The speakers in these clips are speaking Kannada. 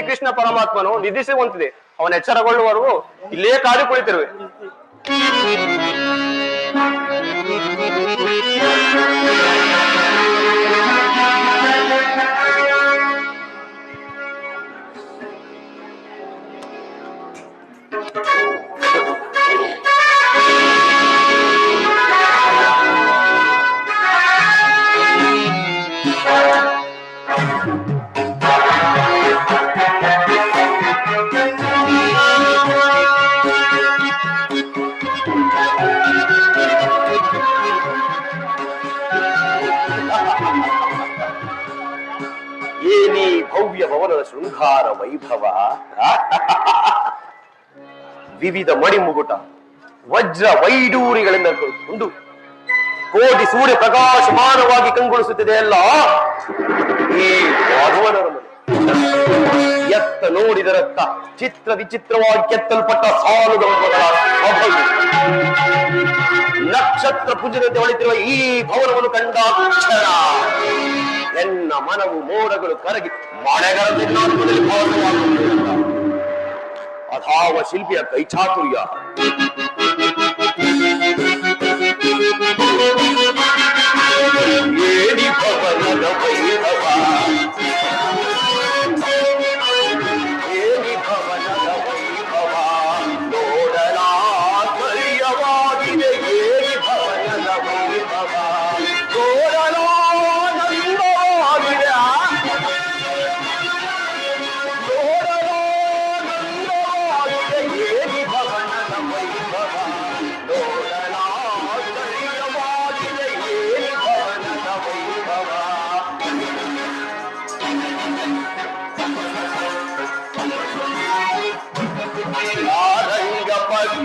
ಶ್ರೀಕೃಷ್ಣ ಪರಮಾತ್ಮನು ನಿಧಿಸುವಂತಿದೆ ಅವನ ಎಚ್ಚರಗೊಳ್ಳುವವರೆಗೂ ಇಲ್ಲೇ ಕಾದು ಕುಳಿತಿರುವೆ. ಭವ್ಯ ಭವನದ ಶೃಂಗಾರ ವೈಭವ. ವಿವಿಧ ಮಣಿಮುಗುಟ, ವಜ್ರ ವೈಡೂರಿಗಳಿಂದ ಒಂದು ಕೋಟಿ ಸೂರ್ಯ ಪ್ರಕಾಶಮಾನವಾಗಿ ಕಂಗೊಳಿಸುತ್ತಿದೆ ಅಲ್ಲ ಈ ಎತ್ತ ನೋಡಿದರತ್ತ ಚಿತ್ರ ವಿಚಿತ್ರವಾಗಿ ಕೆತ್ತಲ್ಪಟ್ಟ ಸಾಲುಗಳ ನಕ್ಷತ್ರ ಪುಂಜದಂತೆ ಹೊಳಿತಿರುವ ಈ ಭವನವನ್ನು ಕಂಡಾಕ್ಷಣ ಎನ್ನ ಮನವು ಮೋಡಗಳು ಕರಗಿ ಮಳೆಗಳಲ್ಲಿ ನಾಲ್ಕದಲ್ಲಿ ಭಾಸವಾಗುತ್ತಿರುತ್ತ ಅಥಾವ ಶಿಲ್ಪಿಯ ಕೈಚಾತುರ್ಯ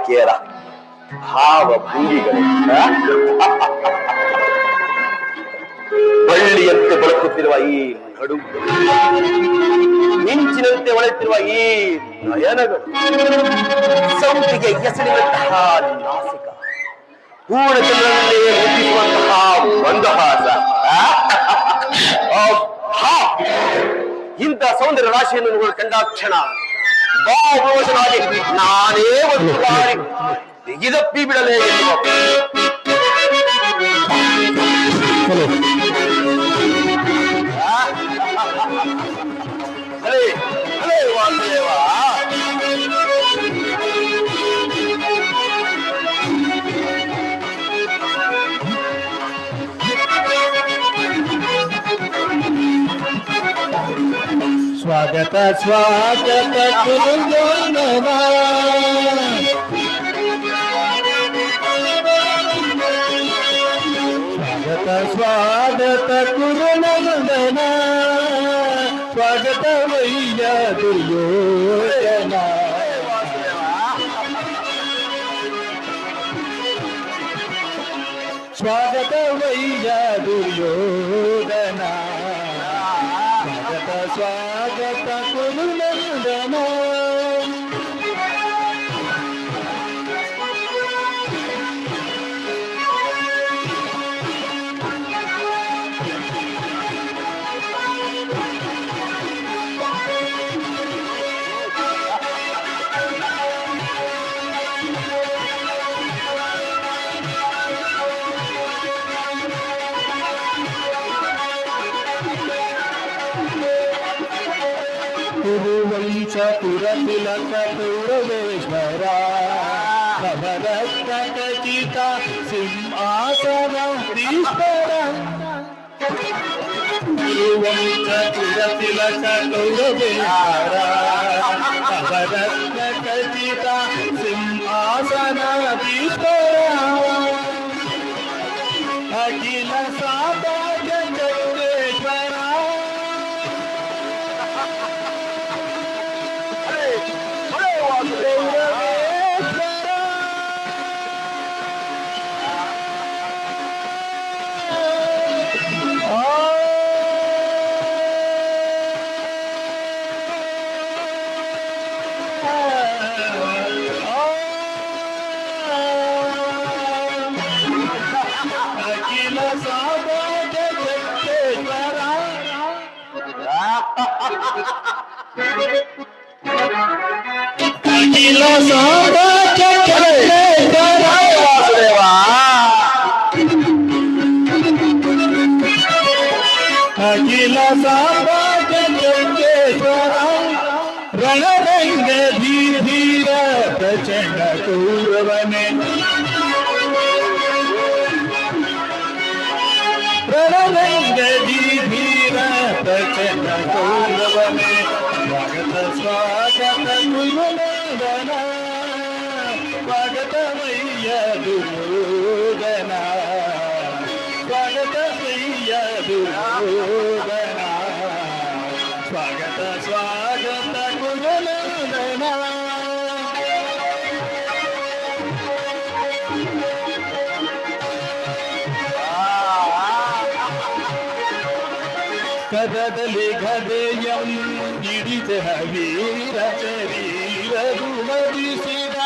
ಬಾಲಕಿಯರ ಭಾವ ಭಂಗಿಗಳು ಬಳ್ಳಿಯಂತೆ ಬಳಕುತ್ತಿರುವ ಈ ನಡು ಮಿಂಚಿನಂತೆ ಒಳತಿರುವ ಈ ನಯನಗಳು, ಸೌತಿಗೆ ಎಸಳಿದಂತಹ ನಾಸಿಕ ಪೂರ್ಣಚಂದ್ರನಲ್ಲೇ ಮುಟ್ಟಿಸುವಂತಹ ಮಂದಹಾಸ ಇಂತಹ ಸೌಂದರ್ಯ ರಾಶಿಯನ್ನು ಕಂಡಾಕ್ಷಣ ಭಾವೋಷನಾಗಿ ನಾನೇ ಒಂದು ಬಾರಿ ಬಿಗಿದಪ್ಪಿ ಬಿಡಲೇ ಎನ್ನುವ ಅಲೇ ಅಲೇ ವಾಸುದೇವ స్వాగత స్వాగత స్వాగత స్వాగత కురునగుందనా స్వాగత వయ్యా దుర్యోజనా స్వాగత వయ్యా దుర్యోదయ रघुवंश पुरतिलक पूर्वेश्वरा भवरत्नकचिता सिंहासन गुरुवंश पुरतिलक गौरविहारा भवरत्न पाटीलो सोडो चटले गराय वासुदेवा। पाटीलो स्वागत स्वागत गुरुने ಕದದಲ್ಲಿ ಗದೆಯಂ ಹಿಡಿದ ವೀರ ಶರೀರದು ಮದಿಸಿದ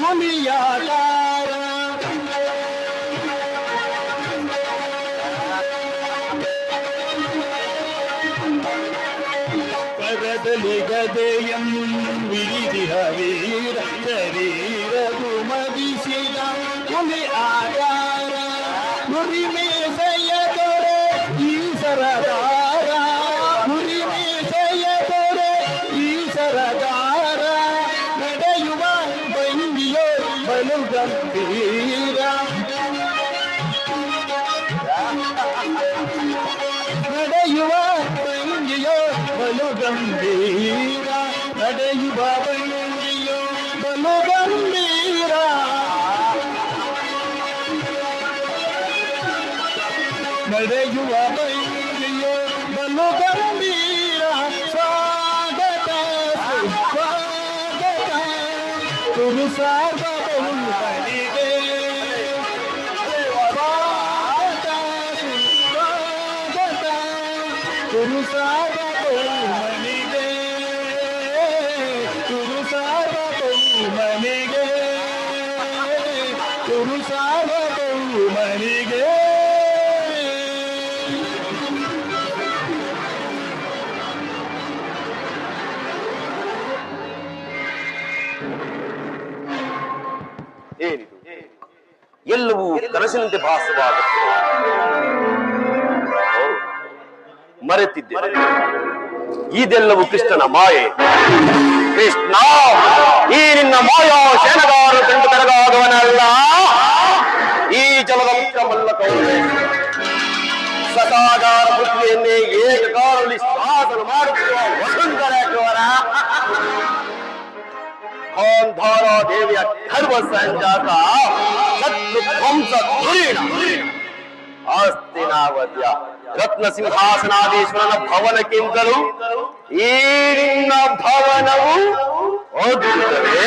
ಹುಲಿಯಾಕಾರ ಕದದಲ್ಲಿ ಗದೆಯಂ ಹಿಡಿದ ವೀರ ಶರೀರದು ಮದಿಸಿದ ಹುಲಿ ಆಕಾರ ಗುರಿ ಮೀಸೆಯ ದೊರೆ ಈ ಸರದಾರ ಗಂಭೀರ ನಡೆಯುವ ಭಂಗಿಯೋ ಬಲು ಗಂಭೀರ ನಡೆಯುವ ಭಂಗಿಯೋ ಬಲು ಗಂಭೀರ ಸ್ವಾಗತ ಸ್ವಾಗತ ಗುರು ಸಾರ್ವಭೌಮನಿಗೆ ಸ್ವಾಗತ ಸ್ವಾಗತ ಗುರು ಸಾರ್ವಭೌಮನಿಗೆ ಸಾರ್ವಭೌಮನಿಗೆ ಏನಿದು? ಎಲ್ಲವೂ ಕನಸಿನಂತೆ ಭಾಸವಾಗುತ್ತೆ ಮರೆತಿದ್ದೆ. ಇದೆಲ್ಲವೂ ಕೃಷ್ಣನ ಮಾಯೆ. ಕೃಷ್ಣ, ಈ ನಿನ್ನ ಮಾಯಾ ಶೇನಗಾರ ಕಂಡು ಕರಗಾದವನಲ್ಲ ಈ ಜಲದಂತ್ರ ಮಲ್ಲಕವೇ ಸದಾಗಾರ ಪೃಥ್ವಿಯನ್ನೇ ಏಕಕಾಲದಲ್ಲಿ ಸಾಧನ ಮಾಡುತ್ತಿರುವ ವಸುಂಧರ ಗಾಂಧಾರ ದೇವಿಯ ಧರ್ಮ ಸಂಜಾತ ಶತ್ರು ಧ್ವಂಸ ಧುರೀಣ ಆಸ್ತಿನಾವದ್ಯ. ರತ್ನ ಸಿಂಹಾಸನಾದೀಶ್ವರನ ಭವನಕ್ಕಿಂತಲೂ ಈ ನಿನ್ನ ಭವನವು ಅದ್ಭುತವೇ,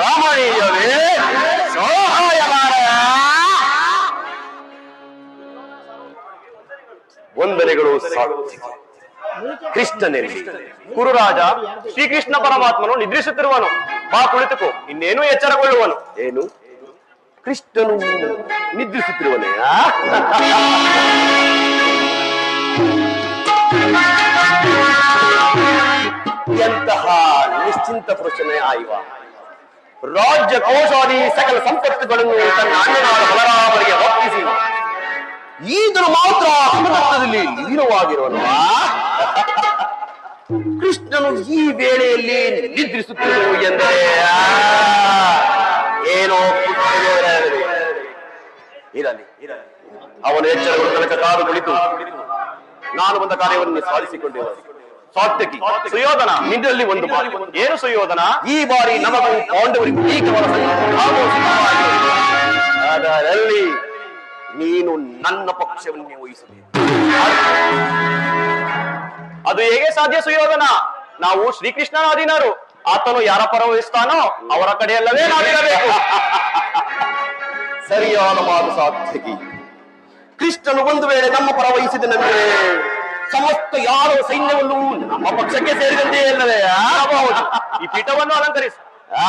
ರಮಣೀಯವೇ ಸಹಾಯಮಾನ ವಂದನೆಗಳು ಸಾರ್ಥಕ ಕೃಷ್ಣನೆಲ್ಲಿ ಕುರುರಾಜ ಶ್ರೀಕೃಷ್ಣ ಪರಮಾತ್ಮನು ನಿದ್ರಿಸುತ್ತಿರುವನು. ಬಾ ಕುಳಿತುಕೋ, ಇನ್ನೇನು ಎಚ್ಚರಗೊಳ್ಳುವನು. ಏನು? ಕೃಷ್ಣನು ನಿದ್ರಿಸುತ್ತಿರುವನೇ? ಎಂತಹ ನಿಶ್ಚಿಂತ ಪುರುಷನೇ ಆಯುವ. ರಾಜ್ಯ ಕೋಶಾದಿ ಸಕಲ ಸಂಪತ್ತುಗಳನ್ನು ತನ್ನ ಅಣ್ಣನಾದ ಬಲರಾಮರಿಗೆ ಒಪ್ಪಿಸಿ. ಈಗಲೂ ಮಾತ್ರ ಸುಖದಲ್ಲಿ ಲೀನವಾಗಿರುವ ಕೃಷ್ಣನು ಈ ವೇಳೆಯಲ್ಲಿ ನಿದ್ರಿಸುತ್ತಿರುವುದು ಎಂದರೆ, ಏನೋ. ಇರಲಿ. ಅವನು ಎಚ್ಚರಗಳು ತನಕ ಕಾದು ಕುಳಿತು ನಾನು ಬಂದ ಕಾರ್ಯವನ್ನು ಸಾಧಿಸಿಕೊಂಡಿರುವ ಸಾತ್ಯಕಿ ಸುಯೋಧನ ನಿನ್ನಲ್ಲಿ ಒಂದು ಬಾರಿ. ಏನು ಸುಯೋಧನ? ಈ ಬಾರಿ ನಮಗೂ ಪಾಂಡವರಿಗೂ ಏಕವರ ಅದರಲ್ಲಿ ನೀನು ನನ್ನ ಪಕ್ಷವನ್ನೇ ವಹಿಸಬೇಕು. ಅದು ಹೇಗೆ ಸಾಧ್ಯ ಸುಯೋಧನ? ನಾವು ಶ್ರೀಕೃಷ್ಣನ ಅಧೀನರು ಆತನು ಯಾರ ಪರ ವಹಿಸ್ತಾನೋ ಅವರ ಕಡೆಯಲ್ಲವೇ ನಾವಿರಬೇಕು. ಸರಿಯಾದ ಮಾತು ಸಾಧ್ಯಕಿ ಕೃಷ್ಣನು ಒಂದು ವೇಳೆ ನಮ್ಮ ಪರ ವಹಿಸಿದನೆಂದರೆ ಸಮಸ್ತ ಯಾರು ಸೈನ್ಯವನ್ನು ನಮ್ಮ ಪಕ್ಷಕ್ಕೆ ಸೇರಿದಂತೆ ಆಗಬಹುದು ಈ ಪೀಠವನ್ನು ಅಲಂಕರಿಸಿ. ಆ.